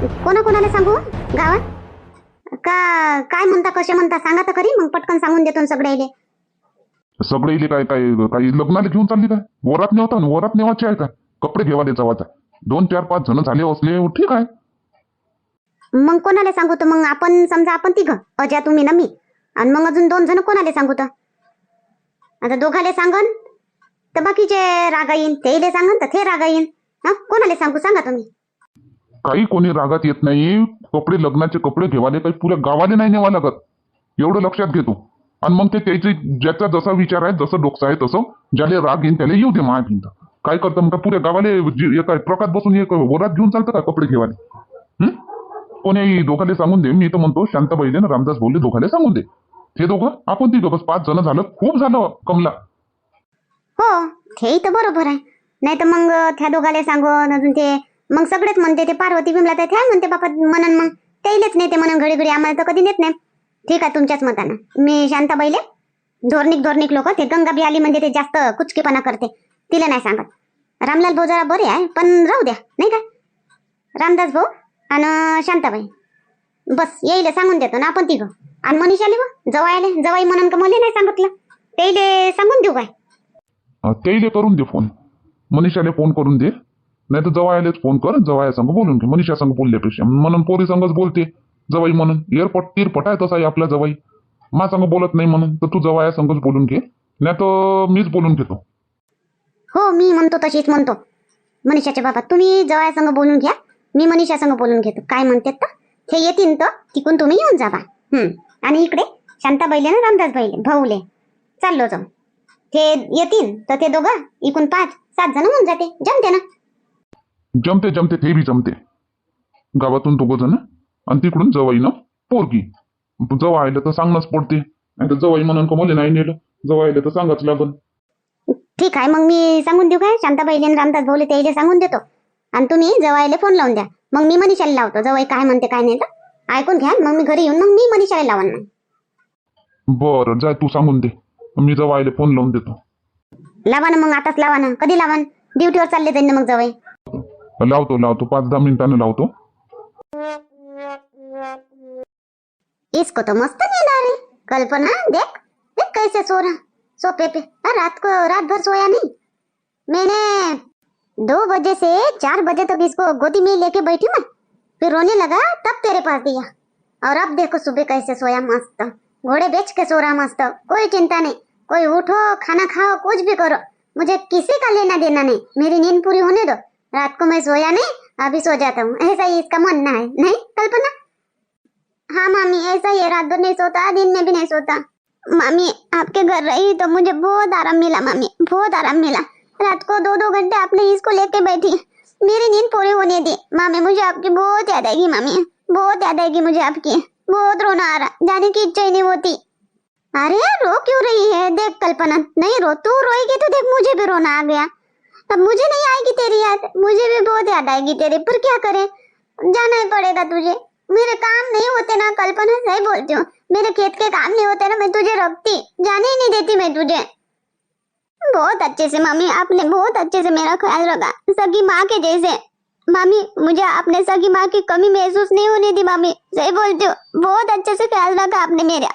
कोणा कोणाला सांगू? गावात? का काय म्हणता कसे म्हणता? सांगा तर खरी मग पटकन सांगून देतो सगळे सगळे इले काय काय काही लग्नाला घेऊन चालली काय? वरात नेवता वरात नेवायचे आहे का? कपडे घेवाले जावाचा दोन चार पाच जण झाले असले ठीक आहे. मग कोणाला सांगू तर? मग आपण समजा आपण तिघ. अजा तुम्ही ना मी. आणि मग अजून दोन जण कोणाला सांगू तर? आता दोघाले सांगन तर बाकीचे रागा येईन तेले सांगन तर ते रागा येईन हा? कोणाला सांगू? सांगा तुम्ही. काही कोणी रागात येत नाही. कपडे लग्नाचे कपडे घेवाले काही पुऱ्या गावाले नाही नेवा लागत. एवढं लक्षात घेतो. आणि मग ते त्याचे ज्याचा जसा विचार आहे जसं डोकसा आहे तसं ज्याला राग येईन त्याला येऊ दे माय भिंत काय करतं मग पुऱ्या गावाले एका ट्रकात बसून एक वरात घेऊन चालतं का कपडे घेवाले? कोणी दोघाले सांगून दे. मी तर म्हणतो शांताबाईले ना रामदास बोलले दोघाले सांगून दे. हे दोघं आपण तिघं बस पाच जण झालं खूप झालं कमला. हो हे तर बरोबर आहे. नाही तर मग त्या दोघाले सांगून अजून ते मग सगळेच म्हणते ते पार्वती विमला तर काय म्हणते बापा म्हणन मग त्याईलेच नेते म्हणून घडी घडी आम्हाला तर कधी नेत नाही. ठीक आहे तुमच्याच मतानं. मी शांताबाईले? धोरणिक धोरणिक लोक ते गंगा बिहाली आली म्हणजे ते जास्त कुचकीपणा करते. तिला नाही सांगत. रामलाल भाऊ जरा बरे आहे पण राहू द्या नाही का? रामदास भाऊ आणि शांताबाई. बस येईल सांगून देतो ना आपण तिघं. आणि मनीषाले व? जवायले जवाई म्हणून का मला नाही सांगितलं? त्याइले सांगून देऊ काय? अं, करून दे फोन. मनीषाले फोन करून दे. नाही तर जवायलेच फोन कर जवाया संग बोलून घे. मनीषा संग बोलल्यापेक्षा म्हणून पोरी संगच बोलते जवाई म्हणून. एअरपोर्ट तीरपट आहे तसा आहे आपला जवाई. मा संग बोलत नाही म्हणून. तर तू जवळ संगच बोलून घे. नाही तर मीच बोलून घेतो. हो मी म्हणतो तशीच म्हणतो. मनीषाच्या बाबा तुम्ही जवळ संग बोलून घ्या. मी मनीषा संग बोलून घेतो. काय म्हणतात तर? हे येतील तर तिकून तुम्ही येऊन जावा. हम्म. आणि इकडे शांताबाईले ना रामदास बैले भाऊले. चाललो जाऊ. ते येतील तर ते दोघं इकून पाच सात जण होऊन जाते. जमते ना? जमते जमते ते बी जमते. गावातून दोघं जण आणि तिकडून जवाईनं पोरगी. जवायला तर सांगणंच पडते. नाही तर जवाई म्हणून कमवले नाही नेलं. जवायला तर सांगाच लागल. ठीक आहे मग मी सांगून देऊ काय? शांताबाईले आणि रामदास भाऊले त्याला सांगून देतो. आणि तुम्ही जवायले फोन लावून द्या. मग मी मनीषाला लावतो. जवळ काय म्हणते काय नाही तर. ऐकून घ्या. मग मी घरी येऊन मग मी मनीषाला लावून मग. बरं जाय तू सांगून दे. मी जवायला फोन लावून देतो. लावा ना मग आताच लावा ना. कधी लावा ड्युटीवर चालले जाईन ना मग जवळ लावतो लावतो. पाच दहा मिनिटानं लावतो. इसको तो मस्त नींद आ रही कल्पना देख देख कैसे सो रहा. सोफे पे. हाँ, रात को रात भर सोया नहीं. मैंने दो बजे से चार बजे तक इसको गोदी में लेके बैठी मैं. फिर रोने लगा तब तेरे पास दिया. और अब देखो सुबह कैसे सोया मस्त. घोड़े बेच के सो रहा मस्त. कोई चिंता नहीं. कोई उठो खाना खाओ कुछ भी करो. मुझे किसी का लेना देना नहीं. मेरी नींद पूरी होने दो. रात को मैं सोया नहीं, अभी सो जाता हूँ। ऐसा ही इसका मानना है, नहीं? कल्पना? हाँ मामी, ऐसा ही है। रात भर नहीं सोता, दिन में भी नहीं सोता। मामी, आपके घर रही तो मुझे बहुत आराम मिला, मामी। बहुत आराम मिला। रात को दो दो घंटे आपने इसको लेके बैठी। मेरी नींद पूरी होने दी। मामी, मुझे आपकी बहुत याद आएगी, मामी। बहुत याद आएगी मुझे आपकी। बहुत रोना आ रहा। जाने की इच्छा ही नहीं होती। अरे यार, रो क्यों रही है? देख कल्पना। नहीं, रो, तू रोएगी तो देख, मुझे भी रोना आ गया। अब मुझे नहीं आएगी तेरी याद। मुझे भी बहुत याद आएगी तेरी। पर क्या करे? जाना ही पड़ेगा तुझे। मेरे काम नहीं होते ना, कल्पना, सही बोलती हूँ। मेरे खेत के काम नहीं होते ना, मैं तुझे रखती जाने ही नहीं देती मैं तुझे। बहुत अच्छे से मामी आपने बहुत अच्छे से मेरा ख्याल रखा। सगी माँ के जैसे। मामी मुझे आपने सगी माँ की कमी महसूस नहीं होने दी मामी सही बोलती हूँ। बहुत अच्छे से ख्याल रखा आपने मेरा।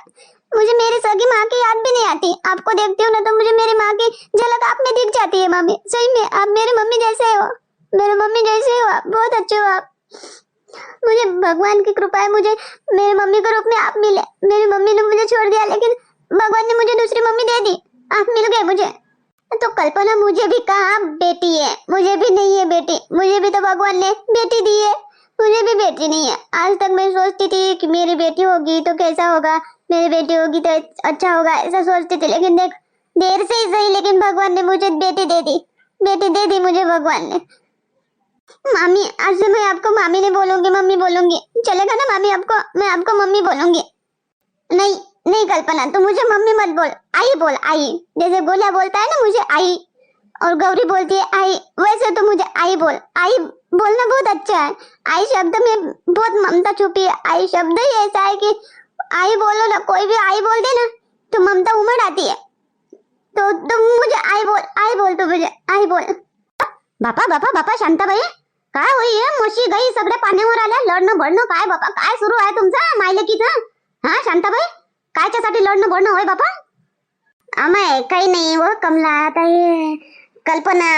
मुझे मेरी सगी माँ की याद भी नहीं आती। आपको देखती हूँ ना तो मुझे मेरी माँ की झलक आप में दिख जाती है, मामी। सही में, आप मेरी मम्मी जैसे हो। मेरी मम्मी जैसे हो आप। बहुत अच्छे हो आप। मुझे भगवान की कृपा है, मुझे मेरी मम्मी के रूप में आप मिले। मेरी मम्मी ने मुझे छोड़ दिया, लेकिन भगवान ने मुझे दूसरी मम्मी दे दी। आप मिल गए मुझे। तो कल्पना, मुझे भी कहा बेटी है? मुझे भी नहीं है बेटी। मुझे भी तो भगवान ने बेटी दी है। मुझे भी बेटी नहीं है। आज तक मैं सोचती थी कि मेरी बेटी होगी तो कैसा होगा? मेरी बेटी होगी तो अच्छा होगा, ऐसा सोचती थी, लेकिन देख, देर से ही सही, लेकिन भगवान ने मुझे बेटी दे दी। बेटी दे दी मुझे भगवान ने। मामी, आज से मैं आपको मामी नहीं बोलूँगी, मम्मी बोलूँगी। चलेगा ना मामी आपको? मैं आपको मम्मी बोलूँगी। नहीं नहीं कल्पना, तू मुझे मम्मी मत बोल। आई बोल, आई। जैसे गोला बोलता है ना मुझे, आई। और गौरी बोलती है, आई। वैसे तो मुझे आई बोल। आई बोलना बहुत अच्छा है। आई शब्द में बहुत ममता छुपी है। आई शब्द ही ऐसा है कि आई बोलो ना कोई भी आई बोल दे ना तो ममता उमड़ आती है। तो तुम मुझे आई बोल आई बोल तो मुझे आई बोल। बापा बापा बापा शांताबाई काय होई मोशी गाई सगळे पाण्यावर आल्या लढणं भडणं काय बापा काय सुरू आहे तुमचं मायलेकीचं? हा शांताबाई कायच्यासाठी लढणं भडणं होय बापा? आमाय काही नाही व कमला आता हे कल्पना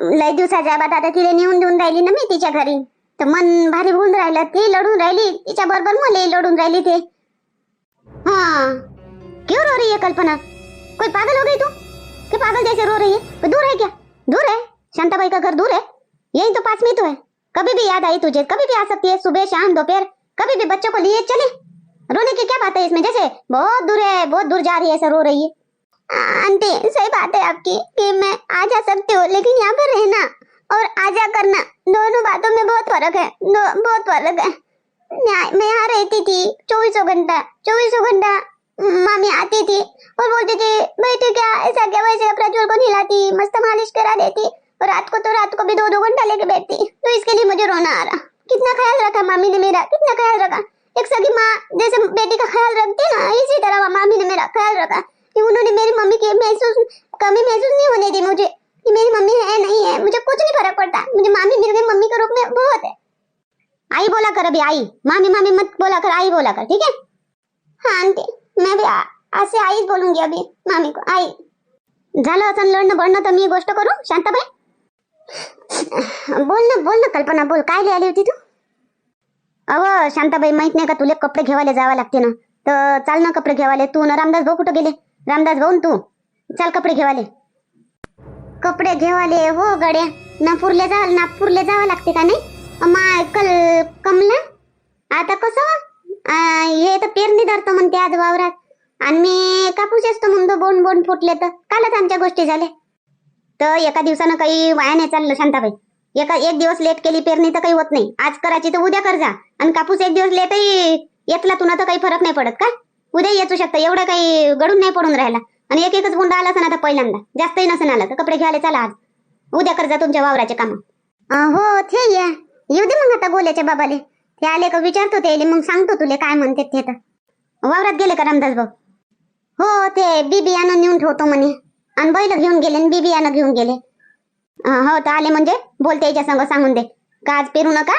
लय दिवसाच्या बाद आता तिला नेऊन देऊन राहिली ना मी तिच्या घरी. तर मन भारी होऊन राहिलं ती लढून राहिली तिच्या बरोबर मला लढून राहिली ते. क्यों रो रही है कल्पना? कोई पागल हो गई तू? कि पागल जैसे रो रही है? कोई दूर है क्या? दूर है? शांताबाई का घर दूर है? यही तो पास में तो है। कभी भी याद आई तुझे, कभी भी आ सकती है, सुबह, शाम, दोपहर, कभी भी बच्चों को लिए चले। रोने की क्या बात है इसमें? जैसे बहुत दूर है, बहुत दूर जा रही है, ऐसा रो रही है। आंटी, सही बात है आपकी कि मैं आ जा सकती हूँ, लेकिन यहाँ पर रहना और आ जा करना, दोनों बातों में बहुत फ़र्क है बहुत फ़र्क है। मैं यहाँ रहती थी, चौबीसों घंटा चौबीसों घंटा मामी आती थी और बोलती थी बेटे क्या? ऐसा क्या वैसे प्रज्वल को नहलाती मस्त मालिश करा देती और रात को तो रात को भी दो दो घंटा लेके बैठती। तो इसके लिए मुझे रोना आ रहा। कितना ख्याल रखा मामी ने मेरा, कितना ख्याल रखा। एक सगी माँ जैसे बेटी का ख्याल रखती ना, इसी तरह मामी ने मेरा ख्याल रखा कि उन्होंने मेरी मम्मी की महसूस, कमी महसूस नहीं होने दी मुझे। कि मेरी मम्मी है, नहीं है, मुझे कुछ नहीं फ़र्क पड़ता। मुझे मामी गई मम्मी के रूप में, बहुत है। आई बोला कर अभी आई. मामी मामी मत बोला कर आई बोला कर ठीक है? हाँ आंटी. मैं भी असे आज आईच बोलूंगी अभी मामी को आई. झालं असं लढणं बडणं तर मी गोष्ट करू शांताबाई? बोल ना बोल ना कल्पना बोल. काय लिहायली होती तू? अव शांताबाई माहीत नाही का तुले कपडे घेवायला जावं लागते ना. तर चाल ना कपडे घेवाले तू ना रामदास भाऊ कुठं गेले? रामदास भाऊ तू. चाल कपडे घेवाले कपडे घेवाले हो गड्या. नागपूरला जा नागपूरला जावं लागते का नाही? माय कल कमला? आता कसं? आ, हे तर पेरणी धरतो म्हणते आज वावरात. आणि मी कापूस असतो म्हणतो बोंड बोंड फुटले तर. कालच आमच्या गोष्टी झाल्या. तर एका दिवसानं काही वाया नाही चाललं शांताबाई. एका एक दिवस लेट केली पेरणी तर काही होत नाही. आज करायची तर उद्या कर जा. आणि कापूस एक दिवस लेटही येतला तुला तर काही फरक नाही पडत का? उद्या येचू शकतं. एवढं काही गडून नाही पडून राहिला. आणि एक एकच गुंडा आला असं आता पहिल्यांदा. जास्तही नसेल आला तर. कपडे घ्यायला चला आज. उद्या कर जा तुमच्या वावराचे काम. हो ते या. येऊ दे मग आता गोल्याच्या बाबाले. ते आले का विचारतो ते मग सांगतो तुले काय म्हणते ते तर. वावरात गेले का रामदास भाऊ? हो ते बी बियाणं नेऊन ठेवतो म्हणे. आणि बैल घेऊन गेले आणि बी बियाणं घेऊन गेले. हो तर आले म्हणजे बोलते याच्या संग सांगून दे. का आज पेरू नका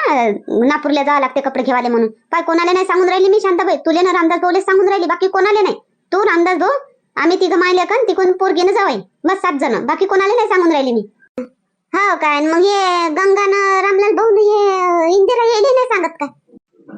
नागपूरला जावं लागते कपडे घेवाले म्हणून. पाय कोणाला नाही सांगून राहिली मी शांताबाई. तुले ना रामदास भाऊले सांगून राहिली बाकी कोणाला नाही. तू रामदास भाऊ आम्ही तिघं मायले का तिकडून पोरगीनं जावाई. बस सात जण. बाकी कोणाला नाही सांगून राहिली मी. हो काय मग हे गंगानं रामलाल भाऊ हे इंदिरा येईल नाही सांगत काय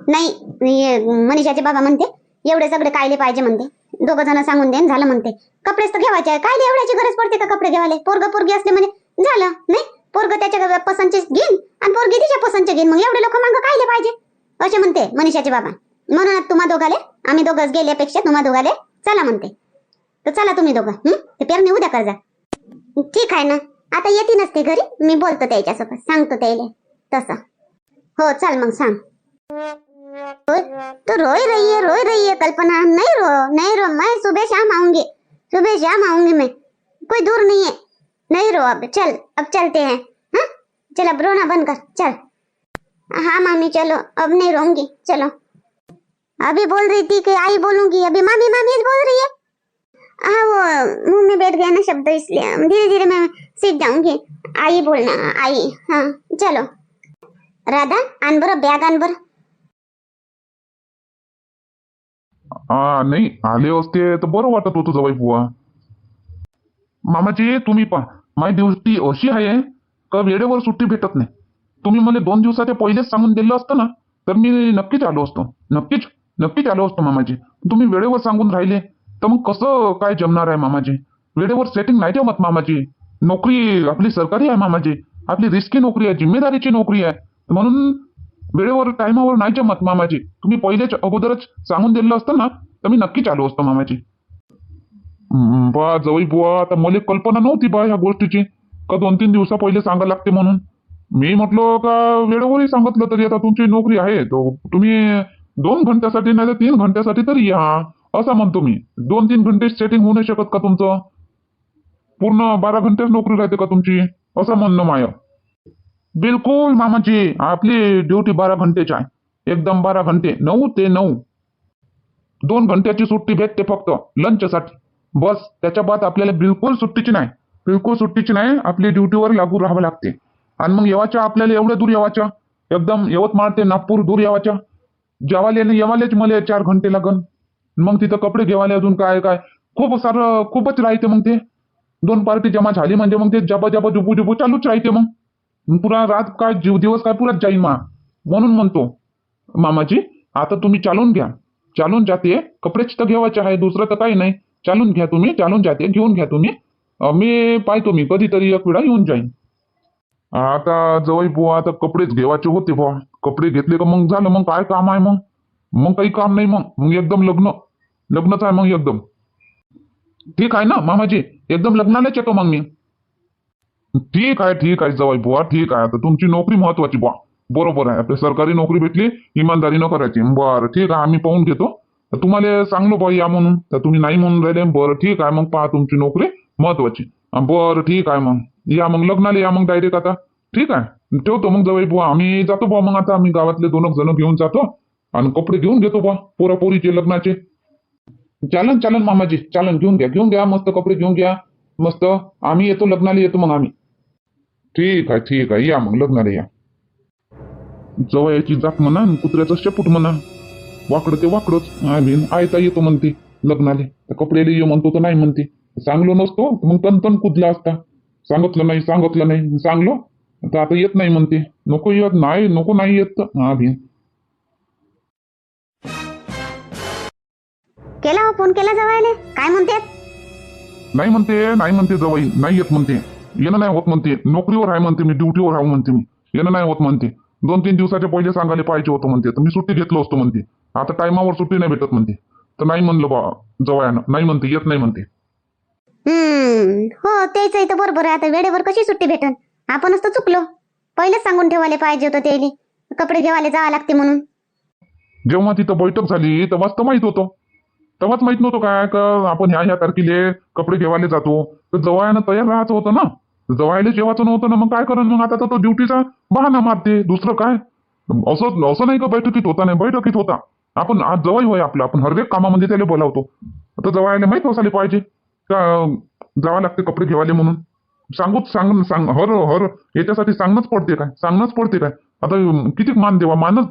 नाही मनीषाचे बाबा म्हणते एवढे सगळे कायले पाहिजे म्हणते. दोघं जण सांगून देन झालं म्हणते. कपडेच तर घ्यावायचे आहे. कायले एवढ्याची गरज पडते का कपडे घ्यावाले पोरग पोरगी असले म्हणजे झालं नाही? पोरग त्याच्या पसंतचे घेईन आणि पोरगी तिच्या पसंतचे घेईन. मग एवढे लोक मागं कायले पाहिजे? असे म्हणते मनीषाचे बाबा. म्हणून तुम्हा दोघाले आम्ही दोघंच गेल्यापेक्षा तुम्हा दोघाले चला म्हणते. तर चला तुम्ही दोघं. हम्म ते पेरणी उद्या करजा. ठीक आहे ना? आता येते नसते घरी. मी बोलतो त्याच्यासोबत. सांगतो त्याला. तसं. हो, चल मग सांग. तो रोई रही है रोई रही है कल्पना. नहीं रो नहीं रो. मैं सुबह शाम आऊँगी. सुबह शाम आऊँगी मैं. कोई दूर नहीं है. नहीं रो अब. चल, अब चलते हैं. हाँ? चल, अब रोना बंद कर. चल. हाँ मामी, चलो. अब नहीं रोऊँगी. चलो. अभी बोल रही थी कि आई बोलूँगी. अभी मामी मामी बोल रही है? हाँ वो मुँह में बैठ गया ना शब्द, इसलिए धीरे धीरे मैं सीख जाऊँगी। आई बोलना आई हाँ चलो। राधा, आन बरं, बॅग आण बरं। हा नाही, आले असते तर बरं वाटत होतं जवाई बुवा मामाजी तुम्ही पहा माझी ड्युटी अशी आहे का वेळेवर सुट्टी भेटत नाही तुम्ही मला दोन दिवसाच्या पहिलेच सांगून दिलं असतं ना, तर मी नक्कीच आलो असतो। नक्कीच नक्कीच आलो असतो, मामाजी। तुम्ही वेळेवर सांगून राहिले। तर मग कसं काय जमणार आहे मामाजी? वेळेवर सेटिंग नाही जमत मामाजी. नोकरी आपली सरकारी आहे मामाजी. आपली रिस्की नोकरी आहे जिम्मेदारीची नोकरी आहे. म्हणून वेळेवर टायमावर नाही जमत मामाजी. तुम्ही पहिलेच अगोदरच सांगून दिलं असतं ना तर मी नक्की चालू असतो मामाजी. बा जवळ बुवा आता मला कल्पना नव्हती बा ह्या गोष्टीची. का दोन तीन दिवसा पहिले सांगायला लागते म्हणून. मी म्हटलो का वेळेवरही सांगितलं तरी आता तुमची नोकरी आहे. तो तुम्ही दोन घंट्यासाठी नाही तर तीन घंट्यासाठी तरी या. असं म्हणतो मी. दोन तीन घंटे सेटिंग होऊ नाही शकत का तुमचं? पूर्ण बारा घंटेच नोकरी राहते का तुमची? असं म्हणणं माय. बिलकुल मामाजी आपली ड्युटी बारा घंटेची आहे. एकदम बारा घंटे. नऊ ते नऊ. दोन घंट्याची सुट्टी भेटते फक्त लंचसाठी बस त्याच्या बाद आपल्याला बिलकुल सुट्टीची नाही. बिलकुल सुट्टीची नाही आपली ड्युटीवर लागू राहावं लागते. आणि मग येवाच्या आपल्याला एवढ्या दूर येवाच्या? एकदम यवतमाळ ते नागपूर दूर येवाच्या? जेवाले येवालेच मला चार घंटे लागन. मग तिथं कपडे घेवाले अजून काय काय? खूप सारं खूपच राहते मग ते. दोन पार्टी जमा झाली म्हणजे मग ते जबा जबा जुबू जुबू चालूच राहते मग. पुरा रात काय जीव दिवस काय पुराच जाईन मा. म्हणून म्हणतो मामाजी आता तुम्ही चालून घ्या. चालून जाते कपडेच तर घेवायचे आहे दुसरं तर काही नाही. चालून घ्या तुम्ही चालून जाते घेऊन घ्या तुम्ही. मी पाहतो मी कधीतरी एक वेळा येऊन जाईन. आता जवळ बुवा आता कपडेच घेवायचे होते बुवा. कपडे घेतले का मग झालं मग काय काम आहे मग? मग काही काम नाही मग. मग एकदम लग्न लग्नच आहे मग एकदम. ठीक आहे ना मामाजी? एकदम लग्नालाच येतो मग मी. ठीक आहे ठीक आहे जवाई बुवा ठीक आहे. आता तुमची नोकरी महत्वाची बुवा. बरोबर आहे. आपली सरकारी नोकरी भेटली इमानदारीनं करायची. बरं ठीक आहे आम्ही पाहून घेतो. तर तुम्हाला सांगलो बा या म्हणून. तर तुम्ही नाही म्हणून राहिले. बरं ठीक आहे मग पहा तुमची नोकरी महत्वाची. बरं ठीक आहे मग. या मग लग्नाला या मग डायरेक्ट आता. ठीक आहे. ठेवतो मग जवळ बुवा. आम्ही जातो बुवा मग आता. आम्ही गावातले दोन जण घेऊन जातो. आणि कपडे घेऊन घेतो बा पोरापोरीचे लग्नाचे. चालन चालन मामाजी चालन घेऊन घ्या घेऊन घ्या मस्त कपडे घेऊन घ्या मस्त. आम्ही येतो लग्नाला येतो मग आम्ही. ठीक आहे ठीक आहे या मग लग्नाला या. जवळची जात म्हणा कुत्र्याचं शेपूट म्हणा. वाकडं ते वाकडंच. आम्ही आयता येतो म्हणते लग्नाले. तर कपड्याला ये म्हणतो तर नाही म्हणते. सांगलो नसतो मग तन तन कुदला असता. सांगितलं नाही सांगितलं नाही. सांगलो तर आता येत नाही म्हणते. नको येत नाही नको नाही येत. हा हा केला हो फोन केला जवायले? काय म्हणते? नाही म्हणते नाही म्हणते जवळ नाही येत म्हणते. येणं नाही होत म्हणते. नोकरीवर आहे म्हणते मी ड्युटीवर आहे म्हणते मी. येणं नाही होत म्हणते. दोन तीन दिवसाच्या पहिले सांगायला पाहिजे होतं म्हणते. तर मी सुट्टी घेतलो असतो म्हणते. आता टायमावर सुट्टी नाही भेटत म्हणते. तर नाही म्हणलं बा जवळनं. नाही म्हणते येत नाही म्हणते. हो तेच इथं बरोबर आहे. आता वेळेवर कशी सुट्टी भेटन? आपणच तर चुकलो. पहिलेच सांगून ठेवायला पाहिजे होतं त्याला कपडे घेवायला जावं लागते म्हणून. जेव्हा तिथं बैठक झाली तेव्हाच तर माहीत होतं. तेव्हाच माहीत नव्हतं काय का आपण ह्या ह्या तारखेले कपडे घेवायला जातो. तर जवळनं तयार राहायचं होतं ना. जवायला जेवायचं नव्हतं ना मग काय करण? मग आता तर तो ड्युटीचा बहाना मारते. दुसरं काय? असं असं नाही का बैठकीत होता नाही बैठकीत होता. आपण आज जवळ होय आपलं. आपण हर एक कामामध्ये त्याला बोलावतो. आता जवळले माहीत असायला पाहिजे. का जावं लागते कपडे घेवाले म्हणून. सांगूच सांग सांग हर हर याच्यासाठी सांगणंच पडते काय? सांगणंच पडते काय? आता किती मान देवा? मानच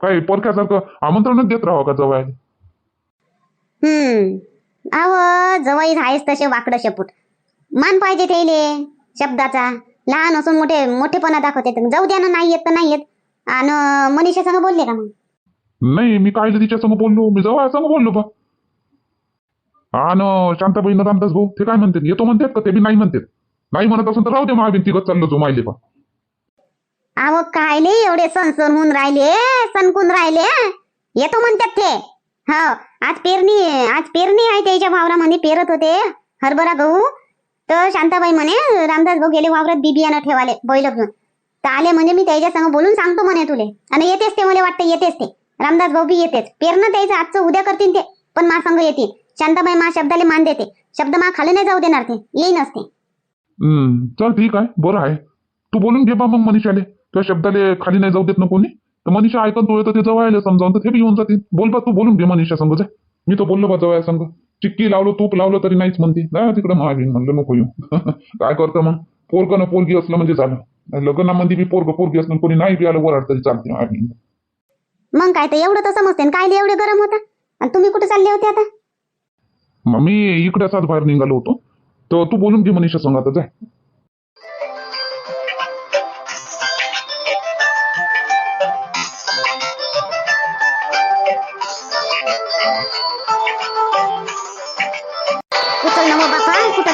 काय परक्यासारखं आमंत्रणच देत राहावं का जवळ हम्म. अव जवळ आहेच तसे वाकडं शेपूट. मान पाहिजे त्याले शब्दाचा. लहान असून मोठे मोठेपणा दाखवते. जाऊ द्या ना नाही येत तर नाही येत. आणि मनीषा संग बोलले का मग? नाही मी काय तिच्या संग बोललो? मी जवळ संग बोललो बा. आणि शांताबाई रामदास भाऊ. ते काय म्हणतात येतो म्हणतात का? ते बी नाही म्हणतात नाही म्हणत असून तर राहू दे महाबीन तिघत चाललो जो माहिले बा. अहो कायले एवढे सणसण होऊन राहिले सणकून राहिले येतो म्हणतात ते. हो. आज पेरणी आज पेरणी आहे त्याच्या वावरामध्ये. पेरत होते हरभरा गहू. तर शांताबाई म्हणे रामदास भाऊ गेले वावरात बी ठेवाले बैल घेऊन तर आले म्हणजे मी त्याच्या संग बोलून सांगतो म्हणे तुले. आणि येतेच ते मला वाटतं येतेच ते. रामदास भाऊ बी येतेच. पेरणं त्याचं आजचं उद्या करतील ते पण मा संग येतील. शांताबाई मा शब्दाला मान देते. शब्द मा खाली नाही जाऊ देणार ते. येईनच ते चल ठीक आहे. बरं आहे. तू बोलून घे बा मग मनीषाले. त्या शब्दाले खाली नाही जाऊ देत ना कोणी? तर मनीषा ऐकत तो येतं ते जवळ समजावून. तर ते बी येऊन जातील. बोल बा तू बोलून घे मनीषा संग जा. मी तो बोललो बा जवळ संग चिक्की लावलो तूप लावलं तरी नाहीच म्हणते. जा तिकडे महाबीन म्हणलं नको येऊ. काय करतं मग? पोरग ना पोरगी असलं म्हणजे झालं लग्नामध्ये बी पोरग पोरगी असलं कोणी नाही बी आलं वराड तरी चालते महाबीन मग काय तर एवढं तर समजते. काय एवढे गरम होता? आणि तुम्ही कुठे चालले होते आता? मग मी इकडे असाच बाहेर निघालो होतो. तर तू बोलून घे मनीषा संग आता जाय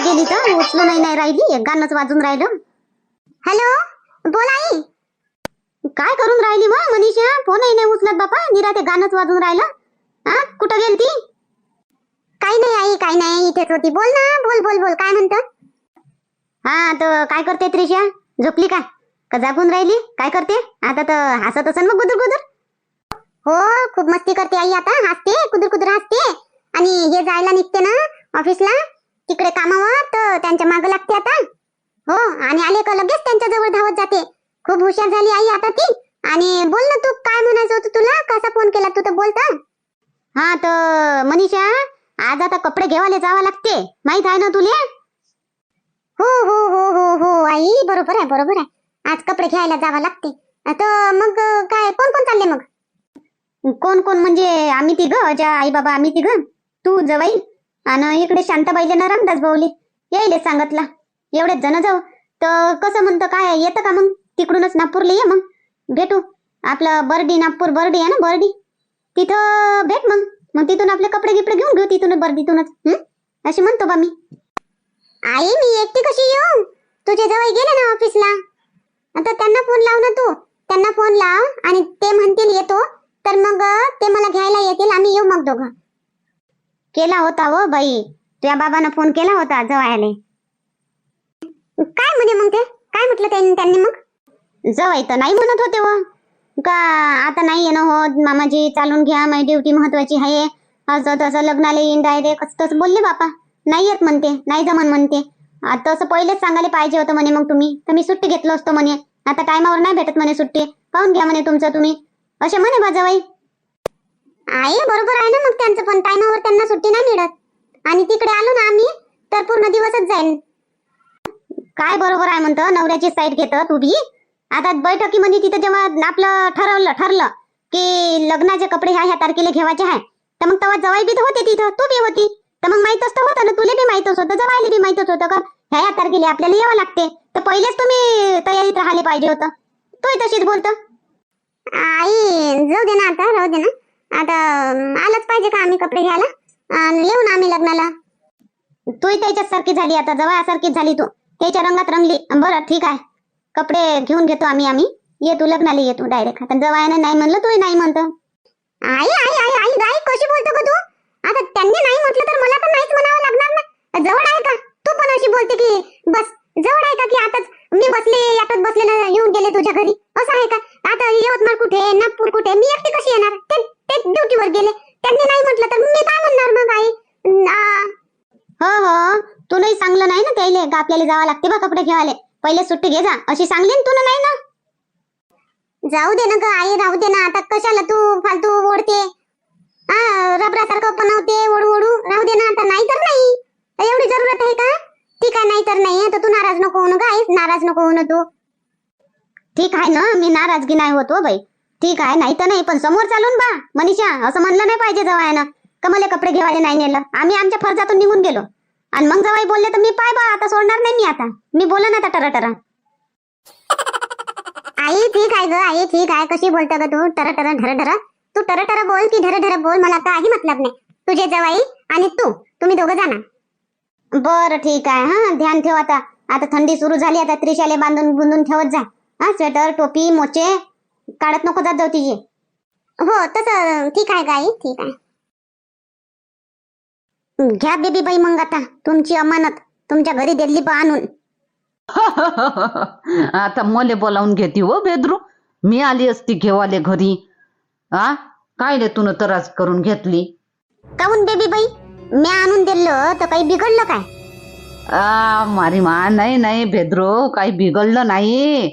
बापा गेली तर उचलू नाही नाही राहिली. एक गाणंच वाजून राहिलं. हॅलो बोल आई. काय करून राहिली मग मनीषा? फोनही नाही उचलत बापा. निरा ते गाणंच वाजून राहिलं. हा? कुठं गेलती? काही नाही आई काही नाही. इथेच होती. बोल ना. बोल बोल बोल. काय म्हणत? हा तर काय करते त्रिशा? झोपली का? का जागून राहिली? काय करते? आता तर हसत असेल मग गुदर गुदर. हो खूप मस्ती करते आई आता. हसते कुदर कुदर हसते. आणि हे जायला निघते ना ऑफिसला. तिकडे कामावर तर त्यांच्या मागं लागते आता. हो आणि आले का लगेच त्यांच्या जवळ धावत जाते. खूप हुशार झाली आई आता ती. आणि बोल ना तू काय म्हणायचं होतं तुला? कसा फोन केला तू तर बोलता हा तर मनीषा आज आता कपडे घेवायला जावं लागते. माहीत आहे ना तुले? हो हो हो हो हो आई बरोबर आहे बरोबर आहे. आज कपडे घ्यायला जावं लागते. तर मग काय कोण कोण चालले मग? कोण कोण म्हणजे आम्ही तिघ ज्या आई बाबा आम्ही तिघ. तू जवाई? आणि इकडे शांताबाईले ना रामदास भाऊले यायले सांगितला. एवढेच जण जाऊ तर कसं म्हणतं काय येतं का मग? तिकडूनच नागपूरला ये मग. भेटू. आपलं बर्डी नागपूर बर्डी आहे ना बर्डी? तिथं भेट मग. मग तिथून आपले कपडे गिपडे घेऊन घेऊ तिथून बर्दीतूनच. अशी म्हणतो बा मी. आई मी एकटी कशी येऊ? तुझे जवळ गेले ना ऑफिसला आता त्यांना फोन लाव ना तू. त्यांना फोन लाव आणि ते म्हणतील येतो. तर मग ते मला घ्यायला येतील आम्ही येऊ मग दोघं. केला होता हो बाई. तुझ्या बाबानं फोन केला होता जवायले काय म्हणे मग ते? काय म्हटलं त्यांनी त्यांनी मग? जवाई तर नाही म्हणत होते व का आता नाही येणं होत. मामाजी चालून घ्या माझी ड्युटी महत्वाची आहे. असं तसं लग्नाला येईन डायरेक्ट तसं बोलले बापा. नाही येत म्हणते. नाही जमन म्हणते. आता तसं पहिलेच सांगायला पाहिजे होतं म्हणे मग तुम्ही. तर मी सुट्टी घेतलं असतो म्हणे. आता टायमावर नाही भेटत म्हणे सुट्टी. पाहून घ्या म्हणे तुमचं तुम्ही. असे म्हणे बाजाबाई आहे बरोबर आहे ना मग त्यांचं पण टायमावर त्यांना सुट्टी नाही मिळत. आणि तिकडे आलो ना आम्ही तर पूर्ण दिवसच जाईल काय बरोबर आहे म्हणतो नवऱ्याची साईड घेत तू बी आता बैठकीमध्ये म्हणजे तिथं जेव्हा आपलं ठरवलं ठरलं की लग्नाचे कपडे ह्या ह्या तारखेला घेवायचे आहे तर मग तेव्हा जवाई बी तर होते तिथं तू बी होती. तर मग माहीतच तर होतं ना तुला बी माहीतच होतं जवायला बी माहीतच होतं का? ह्या ह्या तारखेला आपल्याला यावं लागते. तर पहिलेच तुम्ही तयारीत राहिले पाहिजे होतं. तू तशीच बोलतो. आई जाऊ दे ना आता राहू दे ना. आता अं, आलंच पाहिजे का आम्ही कपडे घ्यायला? येऊ ना आम्ही लग्नाला. तू त्याच्याच सारखी झाली आता जवळसारखीच झाली तू. त्याच्या रंगात रंगली बरं ठीक आहे. कपडे घेऊन घेतो आम्ही आम्ही. ये तू लग्नाला ये तू डायरेक्ट आता जवळ नाही म्हणलं तू नाही म्हणतो. आई आई आई आई आई कशी बोलतो का तू? आता त्यांनी नाही म्हटलं तर मला पण नाहीच म्हणावं लागणार ना. जवळ आहे का? तू पण अशी बोलते की बस. जवळ आहे का की आताच मी बसले यातच बसले ना येऊन गेले तुझ्या घरी? असं आहे का? आता यवतमाळ कुठे नागपूर कुठे? मी एकटी कशी येणार? ते ते ड्युटीवर गेले. त्यांनी नाही म्हटलं तर मी काय म्हणणार मग आई? हो हो. तू नाही सांगलं नाही ना त्याले आपल्याला जावं लागते बा कपडे घ्यायला पहिले सुट्टी घे जा. अशी सांगली ना तू नाही ना? जाऊ दे ना ग आई राहू दे ना. आता कशाला तू फालतू ओढते? रबरासारखं बनवते ओढू ओढू राहू दे ना आता. नाही तर नाही. एवढी जरूरत आहे का? ठीक आहे नाही तर नाही. तर तू नाराज नको होऊ काय नाराज नको होऊ तू. ठीक आहे ना. मी नाराजगी नाही होत हो बाई. ठीक आहे नाही तर नाही पण समोर चालून बा मनीषा असं म्हणलं नाही पाहिजे जवळ का मला कपडे घेवायला नाही नेलं. आम्ही आमच्या फर्जातून निघून गेलो. आणि मग जवाई बोलले तर मी पाय बा आता सोडणार नाही मी आता. मी बोलन आता टरा टरा आई ठीक आहे ग आई ठीक आहे. कशी बोलतो ग तू? टर टर ढर ढर तू टर टर बोल की ढर ढर बोल. मला काही मतलब नाही. तुझे जवाई आणि तू तुम्ही दोघं जाणार बरं ठीक आहे हा ध्यान ठेव आता. आता थंडी सुरू झाली आता त्रिशाले बांधून बुंधून ठेवत जा. हा स्वेटर टोपी मोचे काढत नको जात जाऊ तिची हो तसं ठीक आहे गाई ठीक आहे. घ्या बेबी बाई मग आता तुमची अमानत तुमच्या घरी दिली बा आणून. आता मले बोलावून घेते हो बेदरू. मी आली असती घेवाले घरी. आ? काय रे तुन त्रास करून घेतली? काहून बेबी बाई? मी आणून दिलं तर काही बिघडलं काय? आ मारी मा नाही नाही बेदरू काही बिघडलं नाही.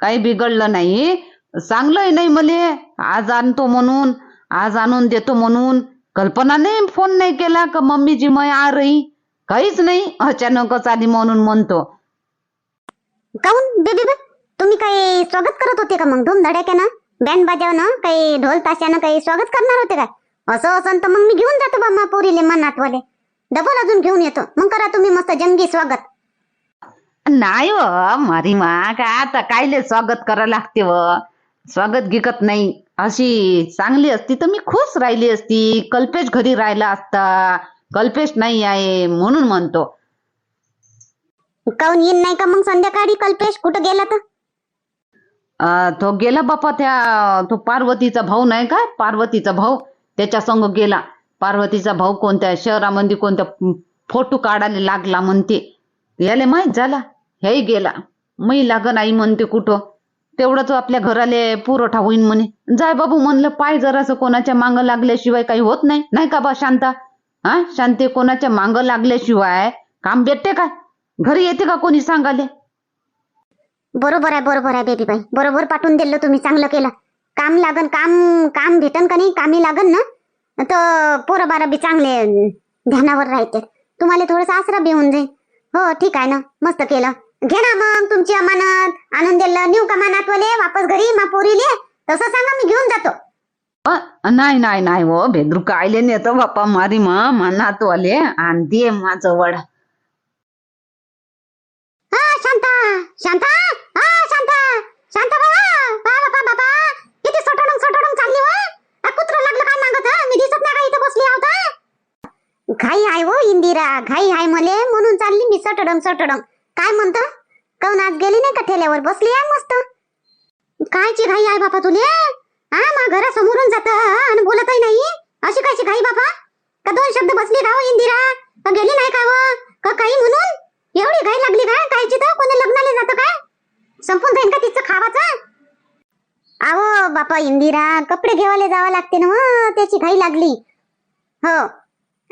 काही बिघडलं नाही. चांगलंय नाही मले आज आणतो म्हणून आज आणून देतो म्हणून. कल्पनाने फोन नाही केला का मम्मीजी मै आ रही? काहीच नाही. अचानकच आली म्हणून म्हणतो. बेबी बाई तुम्ही काही स्वागत करत होते का मग? धूम धडाक्यानं बँड बाजावनं काही ढोल ताशानं काही स्वागत करणार होते काय असं असं तर मग मी घेऊन जातो बा मा पोरीले मनातवाले डबल अजून घेऊन येतो. मग करा तुम्ही मस्त जंगी स्वागत. नाही व मारी मा काय आता कायले स्वागत करा लागते व? स्वागत गिकत नाही. अशी चांगली असती तर मी खुश राहिली असती. कल्पेश घरी राहिला असता. कल्पेश नाही आहे म्हणून म्हणतो. काहून येईन नाही का मग संध्याकाळी कल्पेश? कुठं गेला तर? अं, तो गेला बापा त्या तो पार्वतीचा भाऊ नाही का? पार्वतीचा भाऊ त्याच्या संग गेला. पार्वतीचा भाऊ कोणत्या शहरामध्ये कोणत्या फोटो काढायला लागला म्हणते. याले माहीत झाला. हेही गेला. मी लाग नाही म्हणते कुठं? तेवढंच आपल्या घराले पुरवठा होईन म्हणे. जाय बाबू म्हणलं पाय जरासं कोणाच्या मांग लागल्याशिवाय काही होत नाही. नाही का बा शांता? हा? शांते कोणाच्या मांग लागल्याशिवाय काम भेटते का? घरी येते का कोणी सांगाले बरोबर आहे बरोबर आहे बेबी बाई बरोबर पाठवून दिलं तुम्ही चांगलं केलं. काम लागन काम काम भेटन का नाही? कामी लागन ना? तर पोरं बारा बी चांगले ध्यानावर राहते तुम्हाला थोडस आसरा बी होऊन जाईल हो ठीक आहे ना. मस्त केलं. घे ना मग तुमची अमानत आणून दिलं नेऊ का मानात वाले वापस घरी मा पोरीले? तसं सांगा मी घेऊन जातो. नाही नाही नाही हो भेद्रू कायले नेतो बाप्पा मारी मा मनात वाले आणि दे माझं वड हा शांता शांता हा शांता शांता बाबा बाबा बाबा किती सटडून सटडून चालली वा आ, कुत्रं लागलं काय मागत हा? मी दिसत नाही का इथं बसली आहोत हा? घाई आहे हो इंदिरा घाई आहे मले म्हणून चालली मी सटडम सटडम. काय म्हणतो? काऊन आज गेली नाही का ठेल्यावर? बसली आहे मस्त. कायची घाई आहे बापा तुले? हा मा घरासमोरून जात आणि बोलतही नाही. अशी कायची घाई बापा? का दोन शब्द बसली का हो इंदिरा? का गेली नाही का व? का काही म्हणून? एवढी घाई लागली का कायची तर? कोणी लग्नाला जातं काय? संपून जाईन का तिचं खावाचं? अहो बापा इंदिरा कपडे घेवायला जावं लागते ना त्याची घाई लागली. हो.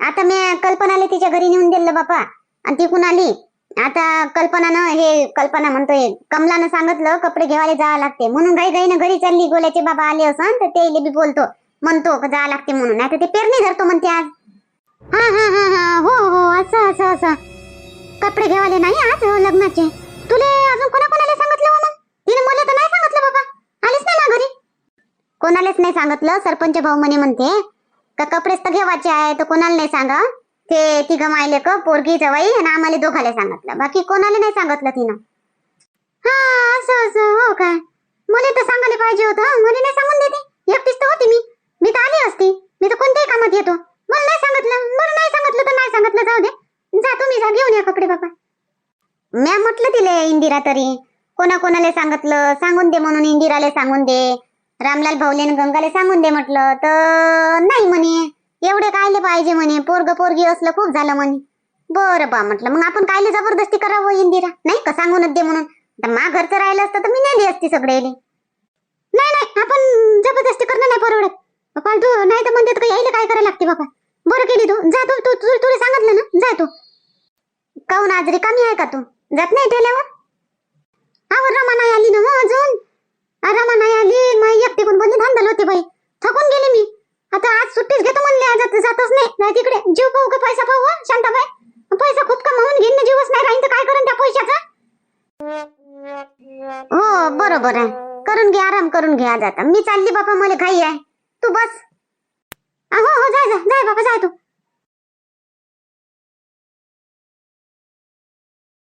आता मी कल्पनाला तिच्या घरी नेऊन दिलं बापा. आणि ती कुणाली? आता कल्पनानं हे कल्पना म्हणतोय कमलानं सांगितलं कपडे घेवायला जावं लागते. म्हणून घाई घाईनं घरी चालली गोल्याचे बाबा आले असं तर ते बी बोलतो म्हणतो जावं लागते म्हणून. नाही ते पेरणी धरतो म्हणते आज. हा हा हा हा हो हो असं असं असं. कपडे घेवाले नाही आज लग्नाचे. तुले अजून कोणा कोणाला सांगितलं मग तिने मला तर नाही सांगितलं बाबा. आलीच नाही ना घरी? कोणालाच नाही सांगितलं सरपंच भाऊ म्हणे म्हणते का कपडेच तर घेवायचे आहे तर कोणाला नाही सांगा. ते तिघं मायले का पोरगी जवाई आणि आम्हाला दोघाला सांगितलं. बाकी कोणाला नाही सांगितलं तिनं. हा असं असं हो काय? मला तर सांगायला पाहिजे होतं मला नाही सांगून देते. एकटीच तर होती मी. मी तर आली असती. मी तर कोणत्याही कामात येतो. मला नाही सांगितलं. बरं नाही सांगितलं तर नाही सांगितलं जाऊ दे. जा तुम्ही जा घेऊन या कपडे बाबा. म्या म्हटलं तिले इंदिरा तरी. कोणा कोणाला सांगितलं? सांगून दे म्हणून इंदिराला सांगून दे. रामलाल भाऊले गंगाला गंगाले सांगून दे म्हटलं. तर नाही म्हणे. एवढे कायले पाहिजे म्हणे. पोरग पोरगी असलं खूप झालं म्हणे. बरं बा म्हटलं मग आपण कायले जबरदस्ती करावं हो इंदिरा? नाही का सांगूनच दे म्हणून? तर मा घरचं राहिलं असतं तर मी नेली असती सगळे नाही नाही आपण जबरदस्ती करणं नाही परवडत. फालतू नाही तर म्हणते यायला काय करायला लागते बाबा बरं केली तू. जा तू तू तू- तुला सांगितलं ना? जा तू. काऊन आज रिकामी आहे का तू? जात नाही ठेल्यावर? आवर रमा नाही आली ना मग अजून? रमा नाही आली. मग एकटी कोण बोलली धांदल होती बाई. थकून गेली मी. आता आज सुट्टीच घेतो म्हणले आज जातच नाही. नाही तिकडे जीव पाहू का पैसा पाहू शांताबाई? पैसा खूप कमावून घेईन जीवच नाही राहीन तर काय करून त्या पैशाचा? हो बरोबर आहे. करून घे आराम करून घे आज आता. मी चालली बापा मला घाई आहे. तू बस. आ, हो हो जाय जा जाय बापा जाय तू.